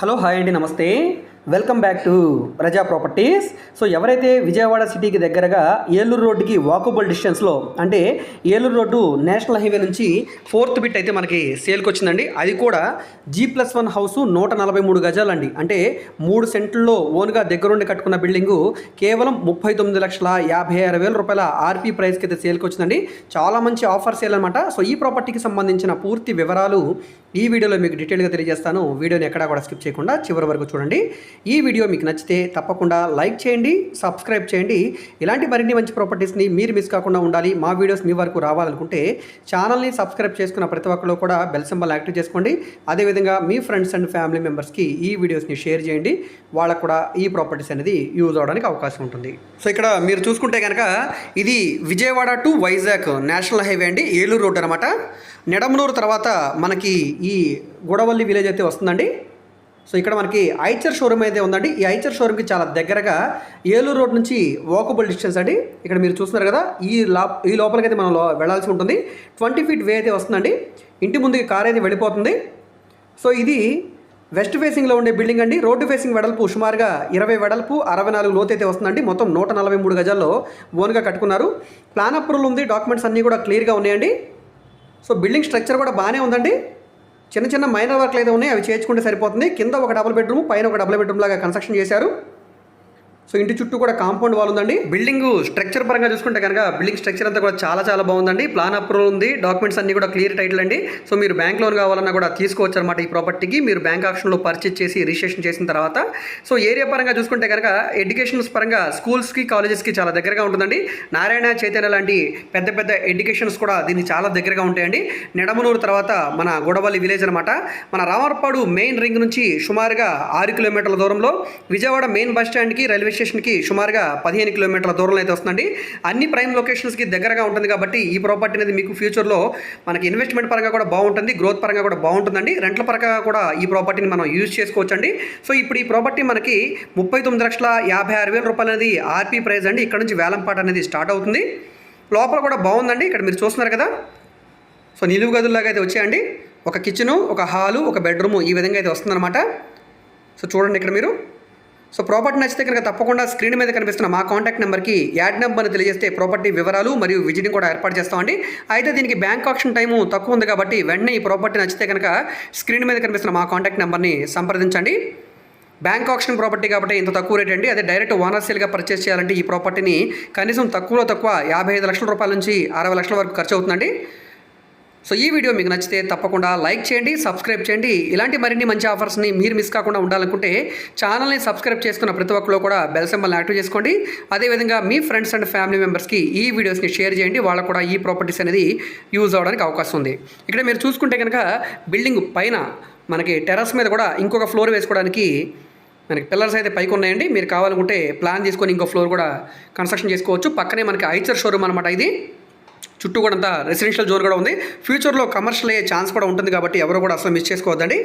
Hello hi అండి నమస్తే. Welcome back to Praja properties. So ఎవరైతే విజయవాడ సిటీకి దగ్గరగా ఏలూరు రోడ్డుకి వాకబుల్ డిస్టెన్స్లో అంటే ఏలూరు రోడ్డు నేషనల్ హైవే నుంచి ఫోర్త్ బిట్ అయితే మనకి సేల్కి వచ్చిందండి. అది కూడా జీ ప్లస్ వన్ హౌస్ నూట నలభై మూడు గజాలండి. అంటే మూడు సెంట్లలో ఓన్గా దగ్గరుండి కట్టుకున్న బిల్డింగు కేవలం ముప్పై తొమ్మిది లక్షల యాభై ఆరు వేల రూపాయల ఆర్పీ ప్రైస్కి అయితే సేల్కి వచ్చిందండి. చాలా మంచి ఆఫర్ సేల్ అనమాట సో ఈ ప్రాపర్టీకి సంబంధించిన పూర్తి వివరాలు ఈ వీడియోలో మీకు డీటెయిల్గా తెలియజేస్తాను. వీడియోని ఎక్కడా కూడా స్కిప్ చేయకుండా చివరి వరకు చూడండి. ఈ వీడియో మీకు నచ్చితే తప్పకుండా లైక్ చేయండి సబ్స్క్రైబ్ చేయండి. ఇలాంటి మరిన్ని మంచి ప్రాపర్టీస్ని మీరు మిస్ కాకుండా ఉండాలి. మా వీడియోస్ మీ వరకు రావాలనుకుంటే ఛానల్ని సబ్స్క్రైబ్ చేసుకున్న ప్రతి ఒక్కరు కూడా బెల్ సింబల్ యాక్టివ్ చేసుకోండి. అదేవిధంగా మీ ఫ్రెండ్స్ అండ్ ఫ్యామిలీ మెంబర్స్కి ఈ వీడియోస్ని షేర్ చేయండి. వాళ్ళకు కూడా ఈ ప్రాపర్టీస్ అనేది యూజ్ అవడానికి అవకాశం ఉంటుంది. సో ఇక్కడ మీరు చూసుకుంటే కనుక ఇది Vijayawada to Vizag national highway అండి. ఏలూరు రోడ్ అనమాట నెడమనూరు తర్వాత మనకి ఈ గూడవల్లి విలేజ్ అయితే వస్తుందండి. సో ఇక్కడ మనకి ఐచర్ షోరూమ్ అయితే ఉందండి. ఈ ఐచర్ షోరూమ్కి చాలా దగ్గరగా ఏలూరు రోడ్ నుంచి వాకబుల్ డిస్టెన్స్ అండి. ఇక్కడ మీరు చూస్తున్నారు కదా ఈ లా ఈ లోపలికైతే మనం వెళ్ళాల్సి ఉంటుంది. ట్వంటీ ఫీట్ వే అయితే వస్తుందండి. ఇంటి ముందుకి కార్ అయితే వెళ్ళిపోతుంది. సో ఇది వెస్ట్ ఫేసింగ్లో ఉండే బిల్డింగ్ అండి. రోడ్డు ఫేసింగ్ వెడల్పు సుమారుగా ఇరవై వెడల్పు అరవై నాలుగు లోతు అయితే వస్తుందండి. మొత్తం నూట నలభై మూడు గజాల్లో ఓన్గా కట్టుకున్నారు. ప్లాన్ అప్రూవల్ ఉంది. డాక్యుమెంట్స్ అన్నీ కూడా క్లియర్గా ఉన్నాయండి. సో బిల్డింగ్ స్ట్రక్చర్ కూడా బాగానే ఉందండి. చిన్న చిన్న మైనర్ వర్క్లు అయితే ఉన్నాయి అవి చేర్చుకుంటే సరిపోతుంది. కింద ఒక డబుల్ బెడ్రూమ్ పైన ఒక డబుల్ బెడ్రూమ్ లాగా కన్స్ట్రక్షన్ చేశారు. సో ఇంటి చుట్టూ కూడా కాంపౌండ్ వాల్ ఉందండి. బిల్డింగ్ స్ట్రక్చర్ పరంగా చూసుకుంటే కనుక బిల్డింగ్ స్ట్రక్చర్ అంతా కూడా చాలా చాలా బాగుందండి. ప్లాన్ అప్రూవల్ ఉంది. డాక్యుమెంట్స్ అన్ని కూడా క్లియర్ టైటిల్ అండి. సో మీరు బ్యాంక్ లోన్ కావాలన్నా కూడా తీసుకోవచ్చు అనమాట ఈ ప్రాపర్టీకి మీరు బ్యాంక్ ఆప్షన్లో పర్చేజ్ చేసి రిజిస్ట్రేషన్ చేసిన తర్వాత. సో ఏరియా పరంగా చూసుకుంటే కనుక ఎడ్యుకేషన్స్ పరంగా స్కూల్స్కి కాలేజెస్కి చాలా దగ్గరగా ఉంటుందండి. నారాయణ చైతన్య లాంటి పెద్ద పెద్ద ఎడ్యుకేషన్స్ కూడా దీనికి చాలా దగ్గరగా ఉంటాయండి. నెడమనూరు తర్వాత మన గొడవల్లి విలేజ్ అనమాట మన రామర్పాడు మెయిన్ రింగ్ నుంచి సుమారుగా ఆరు కిలోమీటర్ల దూరంలో విజయవాడ మెయిన్ బస్ స్టాండ్కి రైల్వే స్టేషన్కి సుమారుగా పదిహేను కిలోమీటర్ల దూరంలో అయితే వస్తుందండి. అన్ని ప్రైమ్ లొకేషన్స్కి దగ్గరగా ఉంటుంది కాబట్టి ఈ ప్రాపర్టీ అనేది మీకు ఫ్యూచర్లో మనకి ఇన్వెస్ట్మెంట్ పరంగా కూడా బాగుంటుంది గ్రోత్ పరంగా కూడా బాగుంటుందండి. రెంట్ల పరంగా కూడా ఈ ప్రాపర్టీని మనం యూజ్ చేసుకోవచ్చండి. సో ఇప్పుడు ఈ ప్రాపర్టీ మనకి ముప్పై తొమ్మిది లక్షల యాభై ఆరు వేల రూపాయలు అనేది ఆర్పీ ప్రైస్ అండి. ఇక్కడ నుంచి వేలంపాట అనేది స్టార్ట్ అవుతుంది. లోపల కూడా బాగుందండి. ఇక్కడ మీరు చూస్తున్నారు కదా. సో నిలువు గదుల్లాగా అయితే వచ్చాయండి. ఒక కిచెను ఒక హాలు ఒక బెడ్రూము ఈ విధంగా అయితే వస్తుందన్నమాట. సో చూడండి ఇక్కడ మీరు. సో ప్రాపర్టీ నచ్చితే కనుక తప్పకుండా స్క్రీన్ మీద కనిపిస్తున్న మా కాంటాక్ట్ నెంబర్కి యాడ్ నెంబర్ని తెలియజేస్తే ప్రాపర్టీ వివరాలు మరియు విజిటింగ్ కూడా ఏర్పాటు చేస్తామండి. అయితే దీనికి బ్యాంక్ ఆప్షన్ టైము తక్కువ ఉంది కాబట్టి వెంటనే ఈ ప్రాపర్టీ నచ్చితే కనుక స్క్రీన్ మీద కనిపిస్తున్న మా కాంటాక్ట్ నెంబర్ని సంప్రదించండి. బ్యాంక్ ఆప్షన్ ప్రాపర్టీ కాబట్టి ఇంత తక్కువ రేట్ అండి. అదే డైరెక్ట్ ఓనర్ సేల్గా పర్చేస్ చేయాలంటే ఈ ప్రాపర్టీని కనీసం తక్కువలో తక్కువ యాభై ఐదు లక్షల రూపాయల నుంచి అరవై లక్షల వరకు ఖర్చు అవుతుందండి. సో ఈ వీడియో మీకు నచ్చితే తప్పకుండా లైక్ చేయండి సబ్స్క్రైబ్ చేయండి. ఇలాంటి మరిన్ని మంచి ఆఫర్స్ని మీరు మిస్ కాకుండా ఉండాలనుకుంటే ఛానల్ని సబ్స్క్రైబ్ చేసుకున్న ప్రతి ఒక్కరు కూడా బెల్ సింబల్ని యాక్టివ్ చేసుకోండి. అదేవిధంగా మీ ఫ్రెండ్స్ అండ్ ఫ్యామిలీ మెంబర్స్కి ఈ వీడియోస్ని షేర్ చేయండి. వాళ్ళకు కూడా ఈ ప్రాపర్టీస్ అనేది యూజ్ అవ్వడానికి అవకాశం ఉంది. ఇక్కడ మీరు చూసుకుంటే కనుక బిల్డింగ్ పైన మనకి టెర్రస్ మీద కూడా ఇంకొక ఫ్లోర్ వేసుకోవడానికి మనకి పిల్లర్స్ అయితే పైకి ఉన్నాయండి. మీరు కావాలనుకుంటే ప్లాన్ తీసుకొని ఇంకో ఫ్లోర్ కూడా కన్స్ట్రక్షన్ చేసుకోవచ్చు. పక్కనే మనకి ఐచర్ షోరూమ్ అనమాట ఇది. చుట్టూ కూడా అంతా రెసిడెన్షియల్ జోన్ కూడా ఉంది. ఫ్యూచర్లో కమర్షియల్ అయ్యే ఛాన్స్ కూడా ఉంటుంది కాబట్టి ఎవరు కూడా అసలు మిస్ చేసుకోవద్దండి.